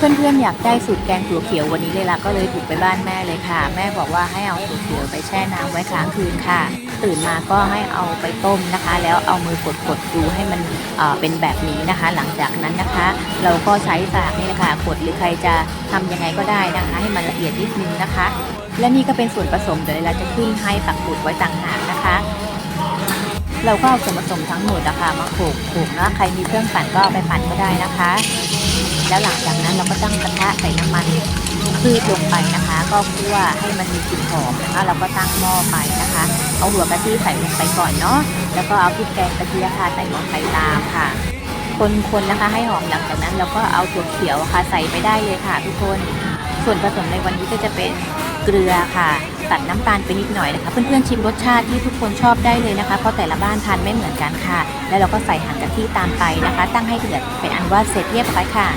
เพื่อนๆอยากได้สูตรแกงถั่วเขียววันนี้เลยล่ะก็เลยบุกไปบ้านแม่เลยค่ะ แม่บอกว่าให้เอาถั่วเขียวไปแช่น้ำไว้ค้างคืนค่ะ ตื่นมาก็ให้เอาไปต้มนะคะ แล้วเอามือกดๆดูให้มันเเป็นแบบนี้นะคะ หลังจากนั้นนะคะ เราก็ใช้สากนี่แหละค่ะกดหรือใครจะทำยังไงก็ได้นะคะ ให้มันละเอียดนิดนึงนะคะ และนี่ก็เป็นส่วนผสมเดี๋ยวเราจะขึ้นให้ปักหมุดไว้ต่างหากนะคะ เราก็เอาส่วนผสมทั้งหมดนะคะมาโขลกโขลกนะใครมีเครื่องปั่นก็ไปปั่นก็ได้นะคะ แล้วหลังจากนั้นเราก็ตั้งกระทะใส่น้ำมันพืชลงไปนะคะ ก็คั่วให้มันมีกลิ่นหอมนะคะเราก็ตั้งหม้อไปนะคะ เอาหัวกะทิใส่ลงไปก่อนเนาะแล้วก็เอาพริกแกงกระเทียมค่ะใส่ลงไปตามค่ะ คนๆนะคะให้หอมหลังจากนั้นเราก็เอาถั่วเขียวค่ะใส่ไปได้เลยค่ะทุกคนส่วนผสมในวันนี้ก็จะเป็นเกลือค่ะ ตัดน้ำตาลไปนิดหน่อยนะคะ เพื่อนๆชิมรสชาติที่ทุกคนชอบได้เลยนะคะ เพราะแต่ละบ้านทานไม่เหมือนกันค่ะ แล้วเราก็ใส่หางกะทิตามไปนะคะ ตั้งให้เดือดเป็นอันว่าเสร็จเรียบร้อยค่ะ